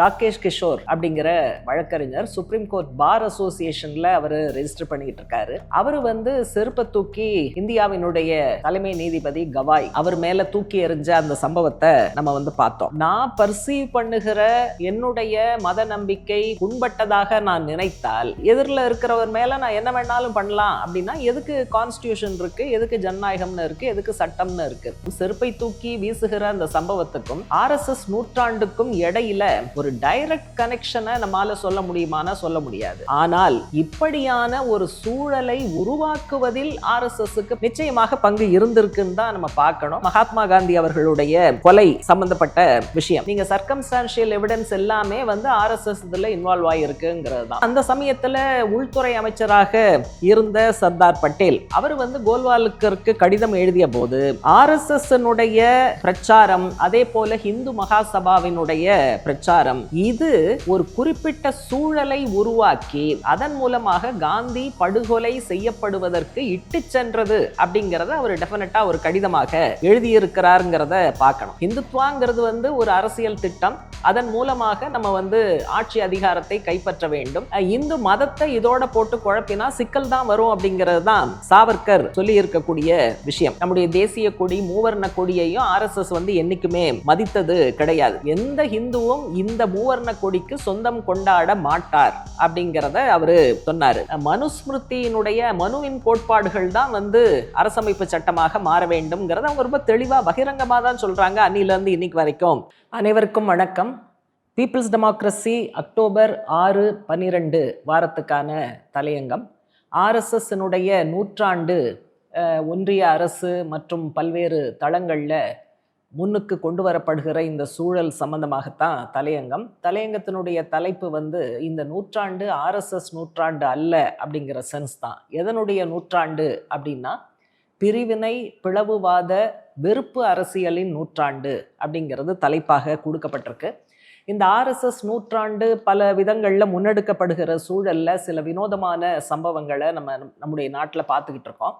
ராகேஷ் கிஷோர் அப்படிங்கிற வழக்கறிஞர் supreme court பார் அசோசியேஷன்ல அவர் ரெஜிஸ்டர் பண்ணிக்கிட்டு இருக்காரு. அவர் வந்து செருப்பை தூக்கி இந்தியாவினுடைய தலைமை நீதிபதி கவாய் அவர் மேல தூக்கி எறிஞ்ச அந்த சம்பவத்தை நம்ம வந்து பார்த்தோம். நான் பர்சீவ் பண்ணுகிற என்னுடைய மத நம்பிக்கை புண்பட்டதாக நான் நினைத்தால் எதிரில் இருக்கிறவர் மேல நான் என்ன வேணாலும் பண்ணலாம் அப்படின்னா எதுக்கு கான்ஸ்டியூஷன் இருக்கு எதுக்கு ஜனநாயகம்னு இருக்கு எதுக்கு சட்டம்னு இருக்கு. செருப்பை தூக்கி வீசுகிற அந்த சம்பவத்துக்கும் ஆர்எஸ்எஸ் நூற்றாண்டுக்கும் இடையில ஒரு டைரக்ட் கனெக்ஷனை நம்மால சொல்ல முடியுமானா சொல்ல முடியாது. ஆனால் இப்படியான ஒரு சூழலை உருவாக்குவதில் ஆர்எஸ்எஸ்க்கு நிச்சயமாக பங்கு இருந்திருக்குன்னு தான் நம்ம பார்க்கணும். மகாத்மா காந்தி அவர்களுடைய கொலை சம்பந்தப்பட்ட விஷயம். நீங்க சர்க்கம்ஸ்டான்ஷியல் எவிடன்ஸ் எல்லாமே வந்து ஆர்எஸ்எஸ் இதுல இன்வால்வ் ஆகிருக்குங்கிறது தான். அந்த சமயத்துல உள்துறை அமைச்சராக இருந்த சர்தார் பட்டேல் அவர் வந்து கோல்வாலுக்கருக்கு கடிதம் எழுதிய போது ஆர்எஸ்எஸ் பிரச்சாரம் அதே போல இந்து மகாசபாவினுடைய பிரச்சாரம் இது ஒரு குறிப்பிட்ட சூழலை உருவாக்கி அதன் மூலமாக காந்தி படுகொலை செய்யப்படுவதற்கு இட்டு சென்றது அப்படிங்கறத அவர் டெஃபினட்டா ஒரு கடிதமாக எழுதியிருக்கிறாருங்கிறத பார்க்கணும். இந்துத்வாங்கிறது வந்து ஒரு அரசியல் திட்டம். அதன் மூலமாக நம்ம வந்து ஆட்சி அதிகாரத்தை கைப்பற்ற வேண்டும். இந்து மதத்தை இதோட போட்டு குழப்பினா சிக்கல் தான் வரும் அப்படிங்கிறது தான் சாவர்கர் சொல்லி இருக்கக்கூடிய விஷயம். நம்முடைய தேசிய கொடி மூவர்ண கொடியையும் ஆர்எஸ்எஸ் வந்து என்னைக்குமே மதித்தது கிடையாது. எந்த ஹிந்துவும் இந்த மூவர்ண கொடிக்கு சொந்தம் கொண்டாட மாட்டார் அப்படிங்கிறத அவரு சொன்னார். மனுஸ்மிருதியினுடைய மனுவின் கோட்பாடுகள் தான் வந்து அரசமைப்பு சட்டமாக மாற வேண்டும்ங்கிறத அவங்க ரொம்ப தெளிவாக பகிரங்கமாக தான் சொல்கிறாங்க அன்னிலேருந்து இன்னைக்கு வரைக்கும். அனைவருக்கும் வணக்கம். பீப்புள்ஸ் டெமோக்ரஸி அக்டோபர் ஆறு பன்னிரெண்டு வாரத்துக்கான தலையங்கம். ஆர்எஸ்எஸ்னுடைய நூற்றாண்டு ஒன்றிய அரசு மற்றும் பல்வேறு தளங்களில் முன்னுக்கு கொண்டு வரப்படுகிற இந்த சூழல் சம்பந்தமாகத்தான் தலையங்கம். தலையங்கத்தினுடைய தலைப்பு வந்து இந்த நூற்றாண்டு ஆர்எஸ்எஸ் நூற்றாண்டு அல்ல அப்படிங்கிற சென்ஸ் தான். எதனுடைய நூற்றாண்டு அப்படின்னா பிரிவினை பிளவுவாத வெறுப்பு அரசியலின் நூற்றாண்டு அப்படிங்கிறது தலைப்பாக கொடுக்கப்பட்டிருக்கு. இந்த ஆர்எஸ்எஸ் நூற்றாண்டு பல விதங்களில் முன்னெடுக்கப்படுகிற சூழலில் சில வினோதமான சம்பவங்களை நம்ம நம்முடைய நாட்டில் பார்த்துக்கிட்டு இருக்கோம்.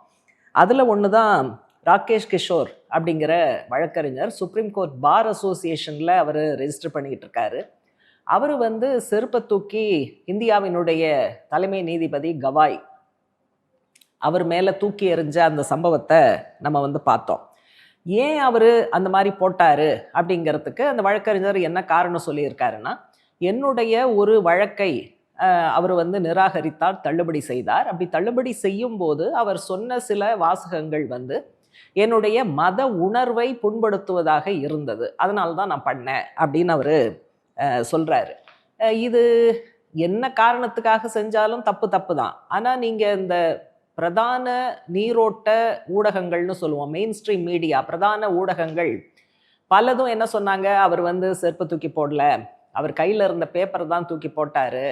அதில் ஒன்று தான் ராகேஷ் கிஷோர் அப்படிங்கிற வழக்கறிஞர் சுப்ரீம் கோர்ட் பார் அசோசியேஷனில் அவர் ரெஜிஸ்டர் பண்ணிக்கிட்டு இருக்காரு அவர் வந்து செருப்பை தூக்கி இந்தியாவினுடைய தலைமை நீதிபதி கவாய் அவர் மேலே தூக்கி எறிஞ்ச அந்த சம்பவத்தை நம்ம வந்து பார்த்தோம். ஏன் அவர் அந்த மாதிரி போட்டார் அப்படிங்கிறதுக்கு அந்த வழக்கறிஞர் என்ன காரணம் சொல்லியிருக்காருன்னா என்னுடைய ஒரு வழக்கை அவர் வந்து நிராகரித்தார் தள்ளுபடி செய்தார். அப்படி தள்ளுபடி செய்யும் போது அவர் சொன்ன சில வாசகங்கள் வந்து என்னுடைய மத உணர்வை புண்படுத்துவதாக இருந்தது. அதனால தான் நான் பண்ணேன் அப்படின்னு அவர் சொல்கிறாரு இது என்ன காரணத்துக்காக செஞ்சாலும் தப்பு தப்பு தான். ஆனால் நீங்கள் இந்த பிரதான நீரோட்ட ஊடகங்கள்னு சொல்லுவோம் மெயின் ஸ்ட்ரீம் மீடியா பிரதான ஊடகங்கள் பலதும் என்ன சொன்னாங்க? அவர் வந்து செருப்பு தூக்கி போடல. அவர் கையில் இருந்த பேப்பரை தான் தூக்கி போட்டார்.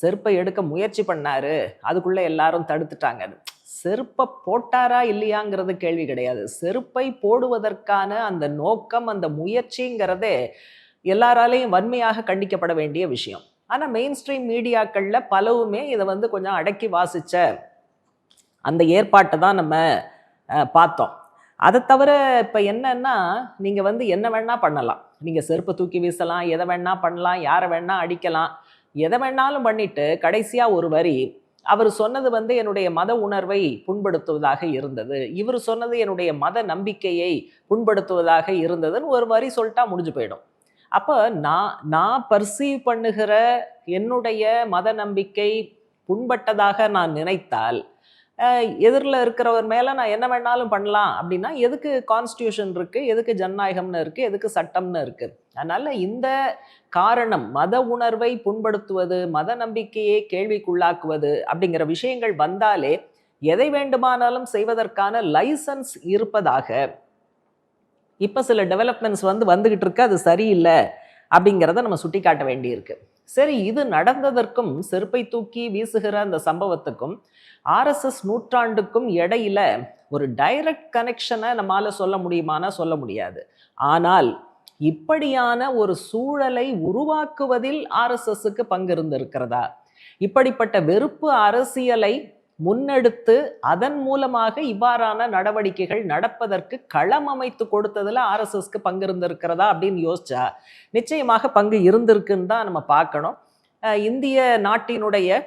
செருப்பை எடுக்க முயற்சி பண்ணாரு. அதுக்குள்ளே எல்லாரும் தடுத்துட்டாங்க. செருப்பை போட்டாரா இல்லையாங்கிறது கேள்வி கிடையாது. செருப்பை போடுவதற்கான அந்த நோக்கம் அந்த முயற்சிங்கிறதே எல்லாராலையும் வன்மையாக கண்டிக்கப்பட வேண்டிய விஷயம். ஆனால் மெயின் ஸ்ட்ரீம் மீடியாக்களில் பலவுமே இதை வந்து கொஞ்சம் அடக்கி வாசித்த அந்த ஏற்பாட்டை தான் நம்ம பார்த்தோம். அதை தவிர இப்போ என்னன்னா நீங்கள் வந்து என்ன வேணால் பண்ணலாம். நீங்கள் செருப்பை தூக்கி வீசலாம் எதை வேணால் பண்ணலாம் யாரை வேணால் அடிக்கலாம் எதை வேணாலும் பண்ணிட்டு கடைசியாக ஒரு வரி அவர் சொன்னது வந்து என்னுடைய மத உணர்வை புண்படுத்துவதாக இருந்தது. இவர் சொன்னது என்னுடைய மத நம்பிக்கையை புண்படுத்துவதாக இருந்ததுன்னு ஒரு வரி சொல்லிட்டா முடிஞ்சு போயிடும். அப்போ நான் நான் பர்சீவ் பண்ணுகிற என்னுடைய மத நம்பிக்கை புண்பட்டதாக நான் நினைத்தால் எதிரில் இருக்கிறவர் மேலே நான் என்ன வேணாலும் பண்ணலாம். அப்படின்னா எதுக்கு கான்ஸ்டியூஷன் இருக்குது எதுக்கு ஜனநாயகம்னு இருக்குது எதுக்கு சட்டம்னு இருக்குது அதனால் இந்த காரணம் மத உணர்வை புண்படுத்துவது மத நம்பிக்கையை கேள்விக்குள்ளாக்குவது அப்படிங்கிற விஷயங்கள் வந்தாலே எதை வேண்டுமானாலும் செய்வதற்கான லைசன்ஸ் இருப்பதாக இப்போ சில டெவலப்மெண்ட்ஸ் வந்து வந்துக்கிட்டு இருக்கு அது சரியில்லை அப்படிங்கிறத நம்ம சுட்டி காட்ட வேண்டியிருக்கு. சரி இது நடந்ததற்கும் செருப்பை தூக்கி வீசுகிற அந்த சம்பவத்துக்கும் ஆர்எஸ்எஸ் நூற்றாண்டுக்கும் இடையில ஒரு டைரக்ட் கனெக்ஷனை நம்மால் சொல்ல முடியுமானா சொல்ல முடியாது. ஆனால் இப்படியான ஒரு சூழலை உருவாக்குவதில் ஆர்எஸ்எஸ்க்கு பங்கு இருந்திருக்கிறதா? இப்படிப்பட்ட வெறுப்பு அரசியலை முன்னெடுத்து அதன் மூலமாக இவ்வாறான நடவடிக்கைகள் நடப்பதற்கு களம் அமைத்து கொடுத்ததில் ஆர்எஸ்எஸ்க்கு பங்கு இருந்திருக்கிறதா அப்படின்னு யோசிச்சா நிச்சயமாக பங்கு இருந்திருக்குன்னு தான் நம்ம பார்க்கணும். இந்திய நாட்டினுடைய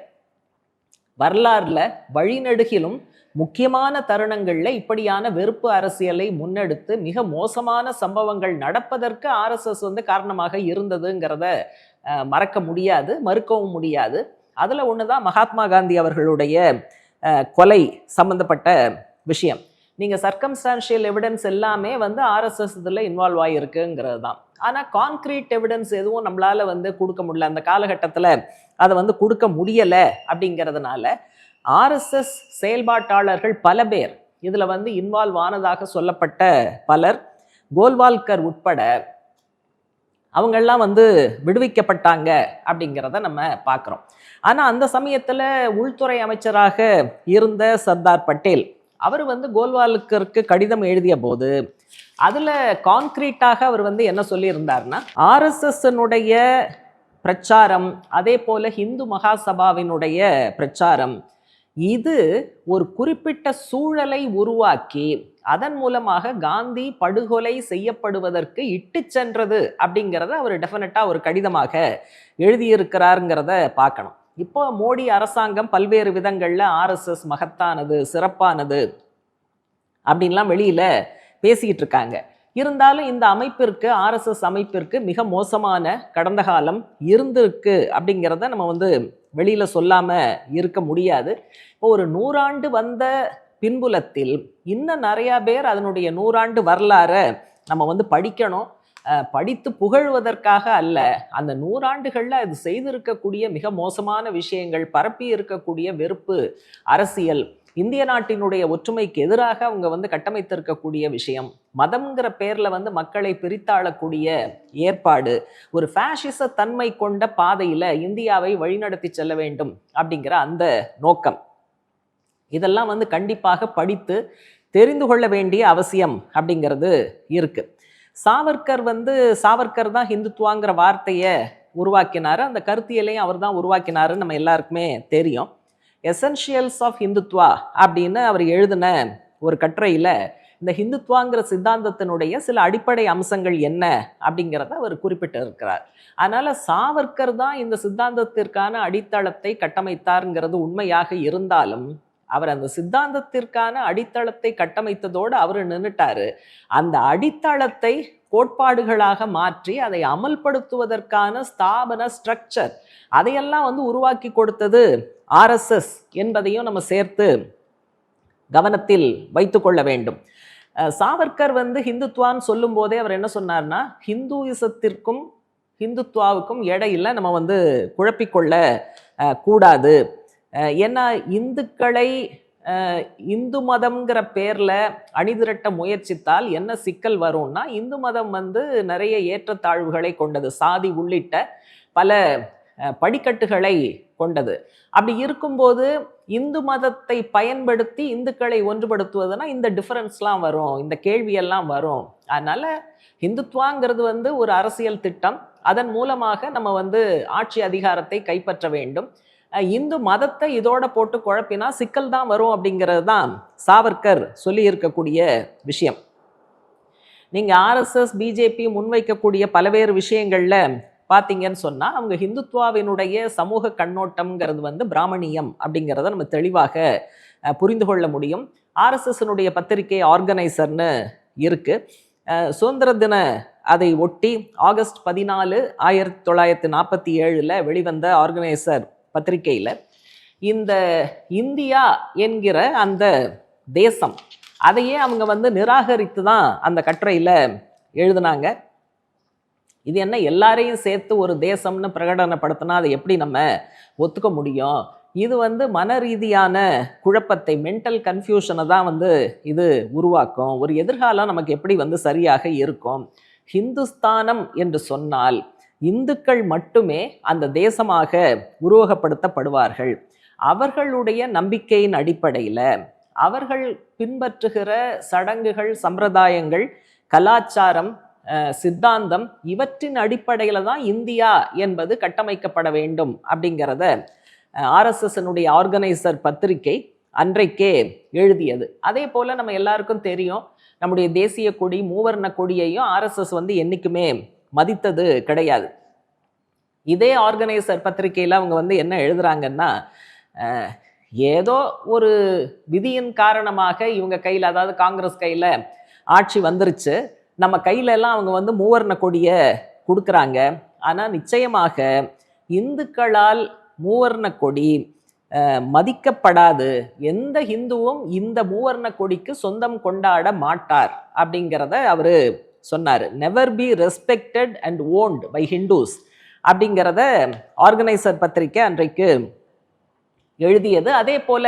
வரலாறுல வழிநெடுகிலும் முக்கியமான தருணங்களில் இப்படியான வெறுப்பு அரசியலை முன்னெடுத்து மிக மோசமான சம்பவங்கள் நடப்பதற்கு ஆர்எஸ்எஸ் வந்து காரணமாக இருந்ததுங்கிறத மறக்க முடியாது மறுக்கவும் முடியாது. அதில் ஒன்று தான் மகாத்மா காந்தி அவர்களுடைய கொலை சம்மந்தப்பட்ட விஷயம். நீங்கள் சர்க்கம்ஸ்டான்ஷியல் எவிடன்ஸ் எல்லாமே வந்து ஆர்எஸ்எஸ் இதில் இன்வால்வ் ஆகிருக்குங்கிறது தான் ஆனால் கான்க்ரீட் எவிடன்ஸ் எதுவும் நம்மளால் வந்து கொடுக்க முடியல. அந்த காலகட்டத்தில் அதை வந்து கொடுக்க முடியலை அப்படிங்கிறதுனால ஆர்எஸ்எஸ் செயல்பாட்டாளர்கள் பல பேர் இதில் வந்து இன்வால்வ் ஆனதாக சொல்லப்பட்ட பலர் கோல்வால்கர் உட்பட அவங்கெல்லாம் வந்து விடுவிக்கப்பட்டாங்க அப்படிங்கிறத நம்ம பார்க்குறோம். ஆனால் அந்த சமயத்தில் உள்துறை அமைச்சராக இருந்த சர்தார் பட்டேல் அவர் வந்து கோல்வால்கருக்கு கடிதம் எழுதிய போது அதில் கான்க்ரீட்டாக அவர் வந்து என்ன சொல்லியிருந்தார்னா ஆர்எஸ்எஸ்னுடைய பிரச்சாரம் அதே போல் ஹிந்து மகாசபாவினுடைய பிரச்சாரம் இது ஒரு குறிப்பிட்ட சூழலை உருவாக்கி அதன் மூலமாக காந்தி படுகொலை செய்யப்படுவதற்கு இட்டு சென்றது அப்படிங்கிறத அவர் டெஃபினட்டாக ஒரு கடிதமாக எழுதியிருக்கிறாருங்கிறத பார்க்கணும். இப்போ மோடி அரசாங்கம் பல்வேறு விதங்களில் ஆர்எஸ்எஸ் மகத்தானது சிறப்பானது அப்படின்லாம் வெளியில் பேசிக்கிட்டு இருக்காங்க இருந்தாலும் இந்த அமைப்பிற்கு ஆர்எஸ்எஸ் அமைப்பிற்கு மிக மோசமான கடந்த காலம் இருந்திருக்கு அப்படிங்கிறத நம்ம வந்து வெளியில் சொல்லாமல் இருக்க முடியாது. இப்போ ஒரு நூறாண்டு வந்த பின்புலத்தில் இன்னும் நிறையா பேர் அதனுடைய நூறாண்டு வரலாறை நம்ம வந்து படிக்கணும். படித்து புகழ்வதற்காக அல்ல அந்த நூறாண்டுகளில் அது செய்திருக்கக்கூடிய மிக மோசமான விஷயங்கள் பரப்பி இருக்கக்கூடிய வெறுப்பு அரசியல் இந்திய நாட்டினுடைய ஒற்றுமைக்கு எதிராக அவங்க வந்து கட்டமைத்திருக்கக்கூடிய விஷயம். மதம்ங்கிற பேரில் வந்து மக்களை பிரித்தாளக்கூடிய ஏற்பாடு. ஒரு ஃபேஷிச தன்மை கொண்ட பாதையில் இந்தியாவை வழிநடத்தி செல்ல வேண்டும் அப்படிங்கிற அந்த நோக்கம். இதெல்லாம் வந்து கண்டிப்பாக படித்து தெரிந்து கொள்ள வேண்டிய அவசியம் அப்படிங்கிறது இருக்கு. சாவர்கர் வந்து சாவர்கர் தான் ஹிந்துத்துவாங்கிற வார்த்தையை உருவாக்கினார். அந்த கருத்தியலையும் அவர் தான் உருவாக்கினாருன்னு நம்ம எல்லாருக்குமே தெரியும். எசென்ஷியல்ஸ் ஆஃப் ஹிந்துத்வா அப்படின்னு அவர் எழுதின ஒரு கட்டுரையில் இந்த ஹிந்துத்வாங்கிற சித்தாந்தத்தினுடைய சில அடிப்படை அம்சங்கள் என்ன அப்படிங்கிறத அவர் குறிப்பிட்டு இருக்கிறார் அதனால் சாவர்கர் தான் இந்த சித்தாந்தத்திற்கான அடித்தளத்தை கட்டமைத்தாருங்கிறது உண்மையாக இருந்தாலும் அவர் அந்த சித்தாந்தத்திற்கான அடித்தளத்தை கட்டமைத்ததோடு அவர் நின்றுட்டாரு அந்த அடித்தளத்தை கோட்பாடுகளாக மாற்றி அதை அமல்படுத்துவதற்கான ஸ்தாபன ஸ்ட்ரக்சர் அதையெல்லாம் வந்து உருவாக்கி கொடுத்தது ஆர்எஸ்எஸ் என்பதையும் நம்ம சேர்த்து கவனத்தில் வைத்துக்கொள்ள வேண்டும். சாவர்கர் வந்து ஹிந்துத்வான்னு சொல்லும் போதே அவர் என்ன சொன்னார்னா ஹிந்துயிசத்திற்கும் ஹிந்துத்வாவுக்கும் இடையில நம்ம வந்து குழப்பிக்கொள்ள கூடாது. ஏன்னா இந்துக்களை இந்து மதம்ங்கிற பேரில் அணிதிரட்ட முயற்சித்தால் என்ன சிக்கல் வரும்னா இந்து மதம் வந்து நிறைய ஏற்றத்தாழ்வுகளை கொண்டது. சாதி உள்ளிட்ட பல படிக்கட்டுகளை கொண்டது. அப்படி இருக்கும்போது இந்து மதத்தை பயன்படுத்தி இந்துக்களை ஒன்றுபடுத்துவதுனா இந்த டிஃபரன்ஸ்லாம் வரும் இந்த கேள்வியெல்லாம் வரும். அதனால் இந்துத்வாங்கிறது வந்து ஒரு அரசியல் திட்டம். அதன் மூலமாக நம்ம வந்து ஆட்சி அதிகாரத்தை கைப்பற்ற வேண்டும். இந்து மதத்தை இதோட போட்டு குழப்பினா சிக்கல் தான் வரும் அப்படிங்கிறது தான் சாவர்கர் சொல்லி இருக்கக்கூடிய விஷயம் நீங்கள் ஆர்எஸ்எஸ் பிஜேபி முன்வைக்கக்கூடிய பல்வேறு விஷயங்களில் பார்த்தீங்கன்னு சொன்னால் அவங்க ஹிந்துத்வாவினுடைய சமூக கண்ணோட்டம்ங்கிறது வந்து பிராமணியம் அப்படிங்கிறத நம்ம தெளிவாக புரிந்து கொள்ள முடியும். ஆர்எஸ்எஸ்னுடைய பத்திரிகை ஆர்கனைசர்னு இருக்குது சுதந்திர தின அதை ஒட்டி ஆகஸ்ட் பதினாலு ஆயிரத்தி தொள்ளாயிரத்தி நாற்பத்தி ஏழில் வெளிவந்த ஆர்கனைசர் பத்திரிகையில் இந்த இந்தியா என்கிற அந்த தேசம் அதையே அவங்க வந்து நிராகரித்து தான் அந்த கட்டுரையில் எழுதுனாங்க. இது என்ன எல்லாரையும் சேர்த்து ஒரு தேசம்னு பிரகடனப்படுத்தினா அதை எப்படி நம்ம ஒத்துக்க முடியும்? இது வந்து மன ரீதியான குழப்பத்தை மென்டல் கன்ஃபியூஷனை தான் வந்து இது உருவாக்கும். ஒரு எதிர்காலம் நமக்கு எப்படி வந்து சரியாக இருக்கும்? ஹிந்துஸ்தானம் என்று சொன்னால் இந்துக்கள் மட்டுமே அந்த தேசமாக உருவகப்படுத்தப்படுவார்கள். அவர்களுடைய நம்பிக்கையின் அடிப்படையில் அவர்கள் பின்பற்றுகிற சடங்குகள் சம்பிரதாயங்கள் கலாச்சாரம் சித்தாந்தம் இவற்றின் அடிப்படையில் தான் இந்தியா என்பது கட்டமைக்கப்பட வேண்டும் அப்படிங்கிறத ஆர்எஸ்எஸ்னுடைய ஆர்கனைசர் பத்திரிகை அன்றைக்கே எழுதியது. அதே போல் நம்ம எல்லாருக்கும் தெரியும் நம்முடைய தேசிய கொடி மூவர்ண கொடியையும் ஆர்எஸ்எஸ் வந்து என்றைக்குமே மதித்தது கிடையாது. இதே ஆர்கனைசர் பத்திரிகையில் அவங்க வந்து என்ன எழுதுறாங்கன்னா ஏதோ ஒரு விதியின் காரணமாக இவங்க கையில் அதாவது காங்கிரஸ் கையில் ஆட்சி வந்துருச்சு. நம்ம கையிலெல்லாம் அவங்க வந்து மூவர்ண கொடியை கொடுக்குறாங்க. ஆனால் நிச்சயமாக இந்துக்களால் மூவர்ண கொடி மதிக்கப்படாது. எந்த ஹிந்துவும் இந்த மூவர்ண கொடிக்கு சொந்தம் கொண்டாட மாட்டார் அப்படிங்கிறத அவர் சொன்னார் never be respected and owned by Hindus அப்படிங்கிறத ஆர்கனைசர் பத்திரிக்கை அன்றைக்கு எழுதியது. அதே போல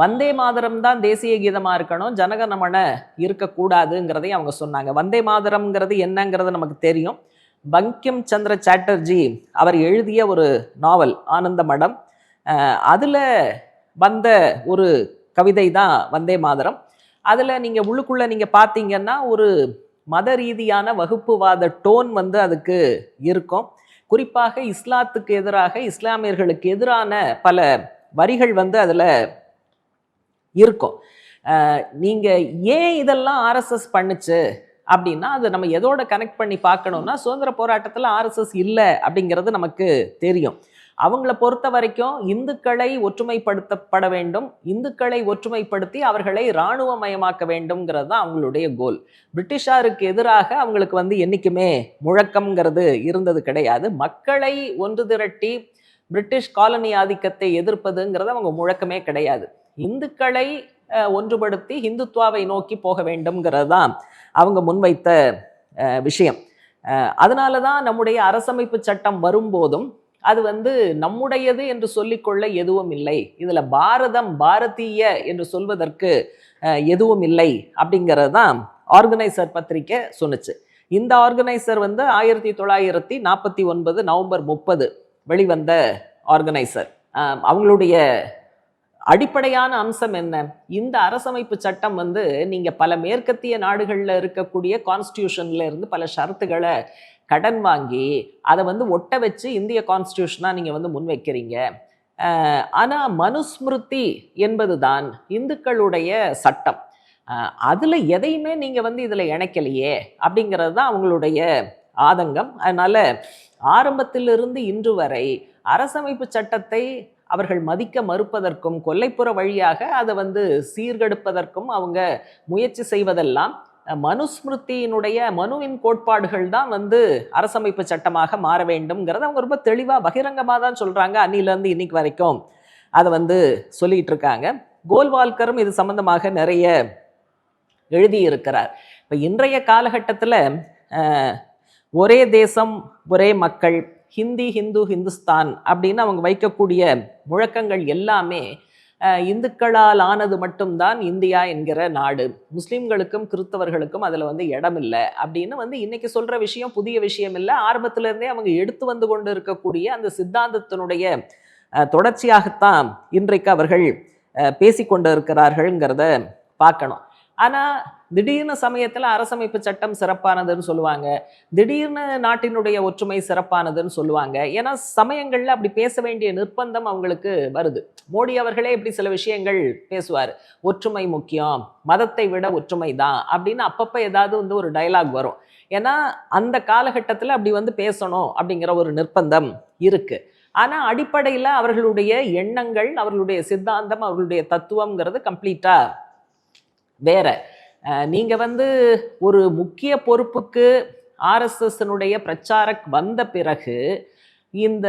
வந்தே மாதரம் தான் தேசிய கீதமாக இருக்கணும் ஜனகணமன இருக்கக்கூடாதுங்கிறதையும் அவங்க சொன்னாங்க. வந்தே மாதரம்ங்கிறது என்னங்கிறது நமக்கு தெரியும். பங்கிம் சந்திர சாட்டர்ஜி அவர் எழுதிய ஒரு நாவல் ஆனந்த மடம். அதில் வந்த ஒரு கவிதை தான் வந்தே மாதரம். அதில் நீங்கள் உள்ளுக்குள்ளே நீங்கள் பார்த்தீங்கன்னா ஒரு மத ரீதியான வகுப்புவாத டோன் வந்து அதுக்கு இருக்கும். குறிப்பாக இஸ்லாத்துக்கு எதிராக இஸ்லாமியர்களுக்கு எதிரான பல வரிகள் வந்து அதில் இருக்கும். நீங்கள் ஏன் இதெல்லாம் ஆர்எஸ்எஸ் பண்ணுச்சு அப்படின்னா அதை நம்ம எதோட கனெக்ட் பண்ணி பார்க்கணும்னா சுதந்திர போராட்டத்தில் ஆர்எஸ்எஸ் இல்லை அப்படிங்கிறது நமக்கு தெரியும். அவங்கள பொறுத்த வரைக்கும் இந்துக்களை ஒற்றுமைப்படுத்தப்பட வேண்டும் இந்துக்களை ஒற்றுமைப்படுத்தி அவர்களை இராணுவமயமாக்க வேண்டும்ங்கிறது தான் அவங்களுடைய கோல். பிரிட்டிஷாருக்கு எதிராக அவங்களுக்கு வந்து என்றைக்குமே முழக்கம்ங்கிறது இருந்தது கிடையாது. மக்களை ஒன்று திரட்டி பிரிட்டிஷ் காலனி ஆதிக்கத்தை எதிர்ப்பதுங்கிறது அவங்க முழக்கமே கிடையாது. இந்துக்களை ஒன்றுபடுத்தி ஹிந்துத்வாவை நோக்கி போக வேண்டும்ங்கிறது தான் அவங்க முன்வைத்த விஷயம். அதனால தான் நம்முடைய அரசமைப்பு சட்டம் வரும்போதும் அது வந்து நம்முடையது என்று சொல்லிக்கொள்ள எதுவும் இல்லை. இதில் பாரதம் பாரதிய என்று சொல்வதற்கு எதுவும் இல்லை அப்படிங்கிறது தான் ஆர்கனைசர் பத்திரிக்கை சொன்னுச்சு. இந்த ஆர்கனைசர் வந்து ஆயிரத்தி தொள்ளாயிரத்தி நாற்பத்தி ஒன்பது நவம்பர் முப்பது வெளிவந்த ஆர்கனைசர். அவங்களுடைய அடிப்படையான அம்சம் என்ன? இந்த அரசமைப்பு சட்டம் வந்து நீங்கள் பல மேற்கத்திய நாடுகளில் இருக்கக்கூடிய கான்ஸ்டியூஷன்ல இருந்து பல ஷரத்துகளை கடன் வாங்கி அதை வந்து ஒட்ட வச்சு இந்திய கான்ஸ்டியூஷனாக நீங்கள் வந்து முன்வைக்கிறீங்க. ஆனால் மனுஸ்மிருதி என்பது தான் இந்துக்களுடைய சட்டம். அதில் எதையுமே நீங்கள் வந்து இதில் இணைக்கலையே அப்படிங்கிறது தான் அவங்களுடைய ஆதங்கம். அதனால் ஆரம்பத்திலிருந்து இன்று வரை அரசமைப்பு சட்டத்தை அவர்கள் மதிக்க மறுப்பதற்கும் கொல்லைப்புற வழியாக அதை வந்து சீர்கெடுப்பதற்கும் அவங்க முயற்சி செய்வதெல்லாம் மனுஸ்மிருதியினுடைய மனுவின் கோட்பாடுகள் தான் வந்து அரசமைப்பு சட்டமாக மாற வேண்டும்ங்கிறத அவங்க ரொம்ப தெளிவாக பகிரங்கமாக தான் சொல்கிறாங்க அன்னிலேருந்து இன்னைக்கு வரைக்கும். அதை வந்து சொல்லிட்டு இருக்காங்க. கோல்வால்கரும் இது சம்பந்தமாக நிறைய எழுதியிருக்கிறார் இப்போ இன்றைய காலகட்டத்தில் ஒரே தேசம் ஒரே மக்கள் ஹிந்தி ஹிந்து ஹிந்துஸ்தான் அப்படின்னு அவங்க வைக்கக்கூடிய முழக்கங்கள் எல்லாமே இந்துக்களால் ஆனது மட்டும்தான் இந்தியா என்கிற நாடு. முஸ்லீம்களுக்கும் கிறிஸ்தவர்களுக்கும் அதில் வந்து இடம் இல்லை அப்படின்னு வந்து இன்னைக்கு சொல்கிற விஷயம் புதிய விஷயம் இல்லை. ஆரம்பத்திலேருந்தே அவங்க எடுத்து வந்து கொண்டு இருக்கக்கூடிய அந்த சித்தாந்தத்தினுடைய தொடர்ச்சியாகத்தான் இன்றைக்கு அவர்கள் பேசிக்கொண்டு இருக்கிறார்கள்ங்கிறத பார்க்கணும். ஆனால் திடீர்னு சமயத்தில் அரசமைப்பு சட்டம் சிறப்பானதுன்னு சொல்லுவாங்க. திடீர்னு நாட்டினுடைய ஒற்றுமை சிறப்பானதுன்னு சொல்லுவாங்க. ஏன்னா சமயங்களில் அப்படி பேச வேண்டிய நிர்பந்தம் அவங்களுக்கு வருது. மோடி அவர்களே இப்படி சில விஷயங்கள் பேசுவார். ஒற்றுமை முக்கியம் மதத்தை விட ஒற்றுமை தான் அப்படின்னு அப்பப்போ ஏதாவது வந்து ஒரு டைலாக் வரும். ஏன்னா அந்த காலகட்டத்தில் அப்படி வந்து பேசணும் அப்படிங்கிற ஒரு நிர்பந்தம் இருக்கு. ஆனால் அடிப்படையில் அவர்களுடைய எண்ணங்கள் அவர்களுடைய சித்தாந்தம் அவர்களுடைய தத்துவம்ங்கிறது கம்ப்ளீட்டாக வேற. நீங்கள் நீங்க வந்து ஒரு முக்கிய பொறுப்புக்கு ஆர்எஸ்எஸ்னுடைய பிரச்சாரக் வந்த பிறகு இந்த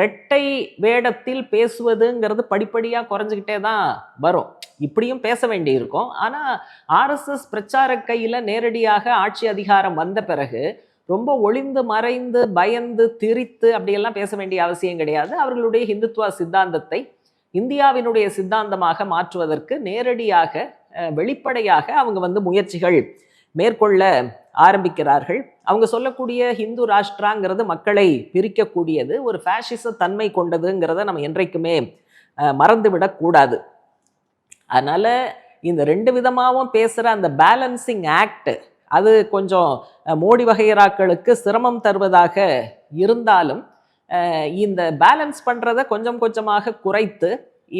ரெட்டை வேடத்தில் பேசுவதுங்கிறது படிப்படியாக குறைஞ்சிக்கிட்டே தான் வரும். இப்படியும் பேச வேண்டியிருக்கும். ஆனால் ஆர்எஸ்எஸ் பிரச்சார கையில் நேரடியாக ஆட்சி அதிகாரம் வந்த பிறகு ரொம்ப ஒளிந்து மறைந்து பயந்து திரித்து அப்படியெல்லாம் பேச வேண்டிய அவசியம் கிடையாது. அவர்களுடைய ஹிந்துத்துவ சித்தாந்தத்தை இந்தியாவினுடைய சித்தாந்தமாக மாற்றுவதற்கு நேரடியாக வெளிப்படையாக அவங்க வந்து முயற்சிகள் மேற்கொள்ள ஆரம்பிக்கிறார்கள். அவங்க சொல்லக்கூடிய ஹிந்து ராஷ்டிராங்கிறது மக்களை பிரிக்கக்கூடியது. ஒரு ஃபேஷிச தன்மை கொண்டதுங்கிறத நம்ம என்றைக்குமே மறந்துவிடக்கூடாது அதனால் இந்த ரெண்டு விதமாகவும் பேசுகிற அந்த பேலன்சிங் ஆக்ட் அது கொஞ்சம் மோடி வகையராக்களுக்கு சிரமம் தருவதாக இருந்தாலும் இந்த பேலன்ஸ் பண்ணுறதை கொஞ்சம் கொஞ்சமாக குறைத்து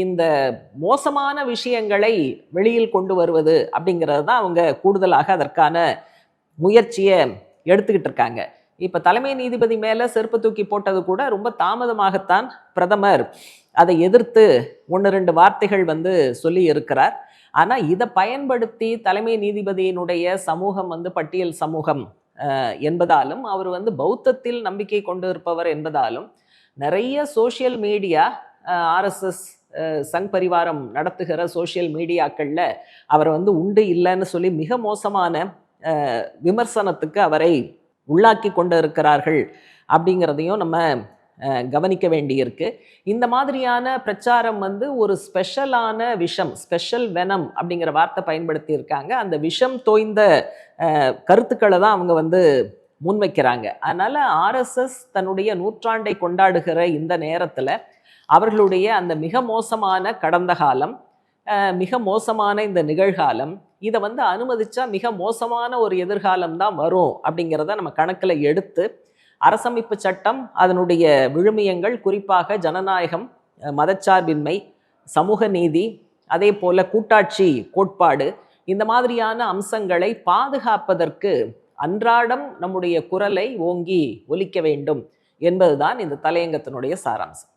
இந்த மோசமான விஷயங்களை வெளியில் கொண்டு வருவது அப்படிங்கிறது தான் அவங்க கூடுதலாக அதற்கான முயற்சியை எடுத்துக்கிட்டு இருக்காங்க. இப்போ தலைமை நீதிபதி மேலே செருப்பு தூக்கி போட்டது கூட ரொம்ப தாமதமாகத்தான் பிரதமர் அதை எதிர்த்து ஒன்று ரெண்டு வார்த்தைகள் வந்து சொல்லி இருக்கிறார். ஆனால் இதை பயன்படுத்தி தலைமை நீதிபதியினுடைய சமூகம் வந்து பட்டியல் சமூகம் என்பதாலும் அவர் வந்து பௌத்தத்தில் நம்பிக்கை கொண்டு இருப்பவர் என்பதாலும் நிறைய சோஷியல் மீடியா ஆர்எஸ்எஸ் சங் பரிவாரம் நடத்துகிற சோஷியல் மீடியாக்களில் அவரை வந்து உண்டு இல்லைன்னு சொல்லி மிக மோசமான விமர்சனத்துக்கு அவரை உள்ளாக்கி கொண்டு இருக்கிறார்கள் அப்படிங்கிறதையும் நம்ம கவனிக்க வேண்டியிருக்கு. இந்த மாதிரியான பிரச்சாரம் வந்து ஒரு ஸ்பெஷலான விஷம் ஸ்பெஷல் வெனம் அப்படிங்கிற வார்த்தை பயன்படுத்தி இருக்காங்க அந்த விஷம் தோய்ந்த கருத்துக்களை தான் அவங்க வந்து முன்வைக்கிறாங்க. அதனால் ஆர்எஸ்எஸ் தன்னுடைய நூற்றாண்டை கொண்டாடுகிற இந்த நேரத்தில் அவர்களுடைய அந்த மிக மோசமான கடந்த காலம் மிக மோசமான இந்த நிகழ்காலம் இதை வந்து அனுமதிச்சா மிக மோசமான ஒரு எதிர்காலம் தான் வரும் அப்படிங்கிறத நம்ம கணக்கில் எடுத்து அரசமைப்பு சட்டம் அதனுடைய விழுமியங்கள் குறிப்பாக ஜனநாயகம் மதச்சார்பின்மை சமூக நீதி அதே போல கூட்டாட்சி கோட்பாடு இந்த மாதிரியான அம்சங்களை பாதுகாப்பதற்கு அன்றாடம் நம்முடைய குரலை ஓங்கி ஒலிக்க வேண்டும் என்பதுதான் இந்த தலையங்கத்தினுடைய சாராம்சம்.